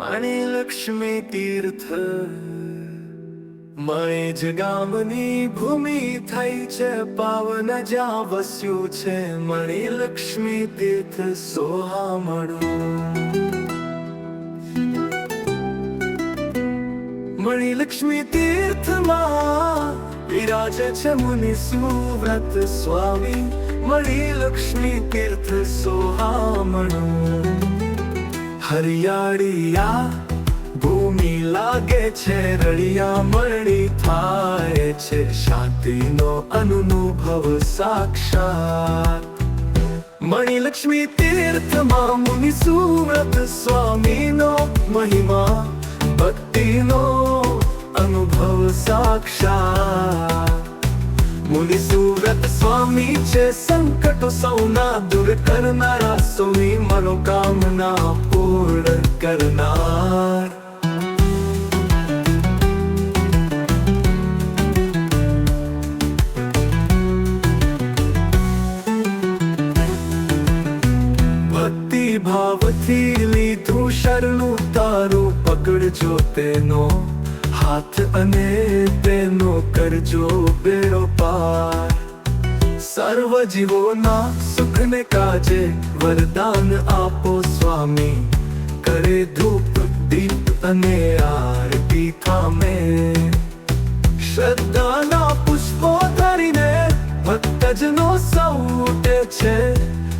મણી લક્ષ્મી તીર્થ. મય જ ગામની ભૂમિ થઈ છે, પાવન જ્યાં વસ્યું છે, મણી લક્ષ્મી તીર્થ સોહામણું. મણી લક્ષ્મી તીર્થમાં વિરાજે છે મુનિ સુવ્રત સ્વામી. મણી લક્ષ્મી તીર્થ સોહામણું. હરિયાળીયા ભૂમિ લાગે છે રળિયા મરણી થાય છે શાંતિનો અનુભવ સાક્ષાત મણી લક્ષ્મી તીર્થમાં મુનિ સુવ્રત સ્વામીનો મહિમા ભક્તિનો અનુભવ સાક્ષાત સ્વામી સંકટો સૌના દૂર કરનારા સૌની મનોકામના પૂર્ણ કરનાર ભક્તિ ભાવથી લીધું શરણું તારું પકડજો તેનો હાથ અને તેનો કરજો બેડો પાર સર્વ જીવોના સુખને કાજે વરદાન આપો સ્વામી. કરે ધૂપ, દીપ અને આરતી થામે. શ્રદ્ધાના પુષ્પો ધરીને ભક્તજનો સૌટે છે.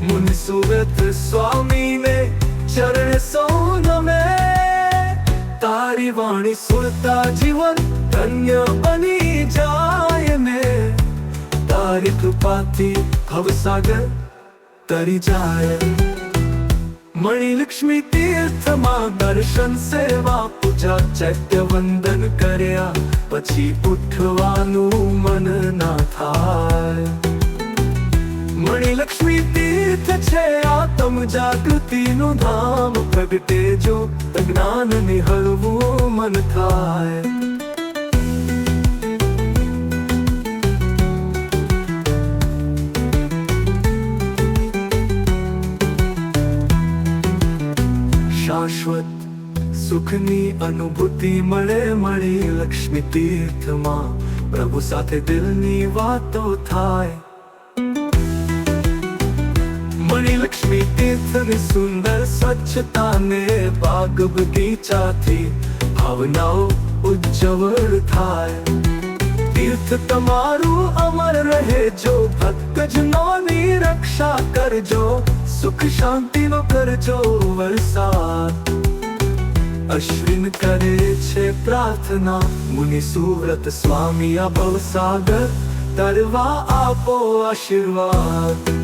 મુનિ સુરત સ્વામીને ચરણ સૌ નમે તારી વાણી સુરતા જીવન ધન્ય બની જાય ને. તારી કૃપાથી ભવસાગર તરી જાય. મણી લક્ષ્મી તીર્થમાં દર્શન સેવા, પૂજા ચૈત્ય વંદન કર્યા, પછી ઉઠવાનું મન ના થાય. મણી લક્ષ્મી તીર્થ છે આત્મ જાગૃતિનું ધામ, પ્રગટે જો જ્ઞાન નિહળવું મન થાય. શાશ્વત સુખની અનુભૂતિ મળે મળી લક્ષ્મી તીર્થમાં. પ્રભુ સાથે દિલની વાતો થાય. મણી લક્ષ્મી તીર્થની સુંદર સ્વચ્છતાને બાગ બગીચાથી ભાવનાઓ ઉજ્જવળ થાય. તીર્થ તમારું અમર રહે જો ભક્તજનોની રક્ષા કરજો સુખ શાંતિનો કરજો વરસાદ અશ્વિન કરે છે પ્રાર્થના મુનિ સુવ્રત સ્વામી અભવ સાગર તરવા આપો આશીર્વાદ